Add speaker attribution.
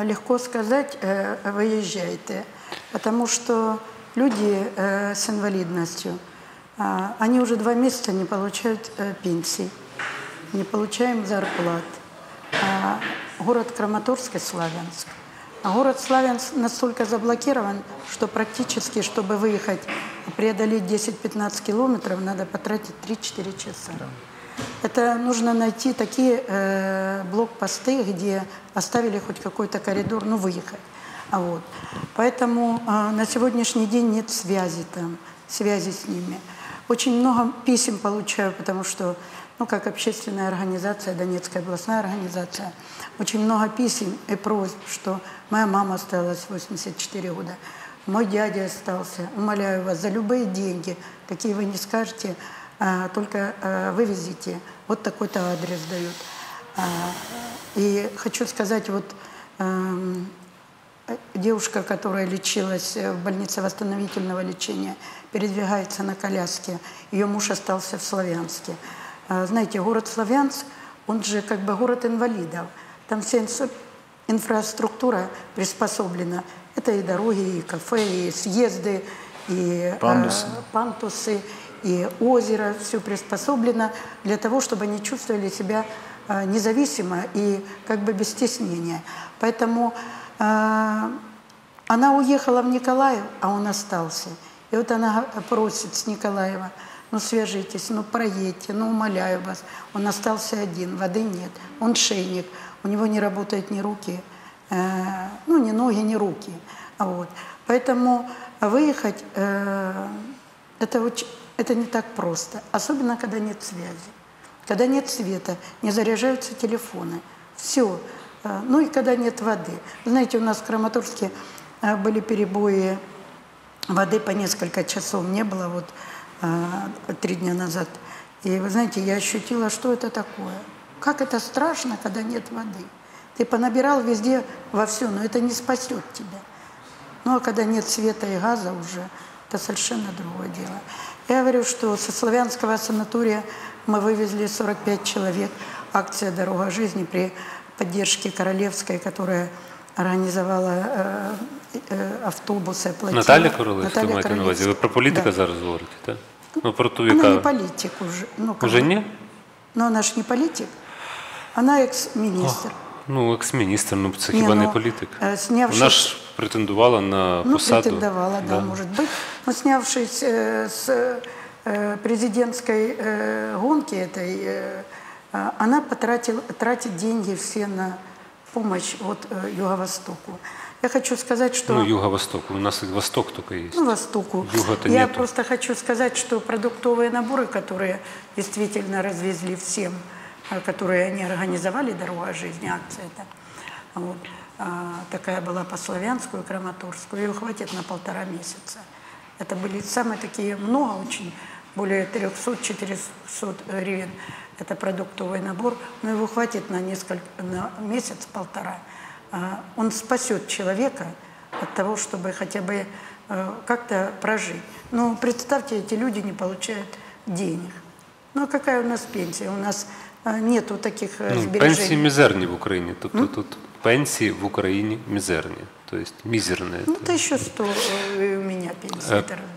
Speaker 1: э, легко сказать, э, выезжайте, потому что люди э, с инвалидностью, они уже два месяца не получают пенсий, не получаем зарплат. А город Краматорск и Славянск. А город Славянск настолько заблокирован, что практически, чтобы выехать, преодолеть 10-15 километров, надо потратить 3-4 часа. Это нужно найти такие э, блокпосты, где оставили хоть какой-то коридор, ну, выехать. А вот. Поэтому э, на сегодняшний день нет связи там, связи с ними. Очень много писем получаю, потому что, ну, как общественная организация, Донецкая областная организация, очень много писем и просьб, что моя мама осталась 84 года, мой дядя остался, умоляю вас, за любые деньги, какие вы не скажете, только а, вывезите. Вот такой-то адрес дают. А, и хочу сказать, вот эм, девушка, которая лечилась в больнице восстановительного лечения, передвигается на коляске. Ее муж остался в Славянске. А, Знаете, город Славянск, он же как бы город инвалидов. Там вся инфраструктура приспособлена. Это и дороги, и кафе, и съезды, и
Speaker 2: Пандусы.
Speaker 1: э, пантусы, и озеро. Все приспособлено для того, чтобы они чувствовали себя э, независимо и как бы без стеснения. Поэтому э, она уехала в Николаев, а он остался. И вот она просит с Николаева, ну свяжитесь, ну проедьте, ну умоляю вас. Он остался один, воды нет, он шейник, у него не работают ни руки, э, ну ни ноги, ни руки. Вот. Поэтому выехать э, это, очень, это не так просто, особенно когда нет связи. Когда нет света, не заряжаются телефоны. Все. Ну и когда нет воды. Знаете, у нас в Краматорске э, были перебои воды по несколько часов не было вот а, три дня назад. И вы знаете, я ощутила, что это такое. Как это страшно, когда нет воды. Ты понабирал везде во все, но это не спасет тебя. Ну а когда нет света и газа уже, это совершенно другое дело. Я говорю, что со славянского санатория мы вывезли 45 человек. Акция «Дорога жизни» при поддержке Королевской, которая организовала э, э, автобусы, оплатила.
Speaker 3: Наталя Королевська
Speaker 1: Наталья
Speaker 3: маєте на увазі? Ви
Speaker 1: Королевская.
Speaker 3: про політика
Speaker 1: Да.
Speaker 3: зараз говорите, так? Ну про ту,
Speaker 1: Она не
Speaker 3: яка
Speaker 1: политик уже. Ну, как
Speaker 3: уже
Speaker 1: бы.
Speaker 3: ні?
Speaker 1: Но она ж не политик. Она экс-министр.
Speaker 3: Ну, екс-міністр, ну це
Speaker 1: Ні,
Speaker 3: хіба не
Speaker 1: ну,
Speaker 3: політик.
Speaker 1: е, снявши-
Speaker 3: Вона ж претендувала на
Speaker 1: Ну,
Speaker 3: посаду.
Speaker 1: претендовала, да, может быть. Но снявшись э, с э, президентской э, гонки этой, э, а, она потратила, тратит деньги все на помощь вот, э, Юго-Востоку. Я хочу сказать, что...
Speaker 3: Ну, Юго-Восток. У нас и Восток только есть.
Speaker 1: Ну, Востоку.
Speaker 3: Юга-то
Speaker 1: Я
Speaker 3: нету.
Speaker 1: просто хочу сказать, что продуктовые наборы, которые действительно развезли всем, а, которые они организовали «Дорога жизни», акция это, вот, а, такая была по Славянску и Краматорску, ее хватит на полтора месяца. Это были самые такие, много очень, более 300-400 гривен. Это продуктовый набор, но его хватит на несколько, на месяц-полтора. А, Он спасет человека от того, чтобы хотя бы э, как-то прожить. Ну, представьте, эти люди не получают денег. Ну, а какая у нас пенсия? У нас э, нету таких э,
Speaker 3: Ну,
Speaker 1: сбережений.
Speaker 3: пенсії мізерні в Україні. Тобто тут пенсії в Україні мізерні. Тобто мізерні.
Speaker 1: Ну, 1100 э, и у меня пенсия. это раз-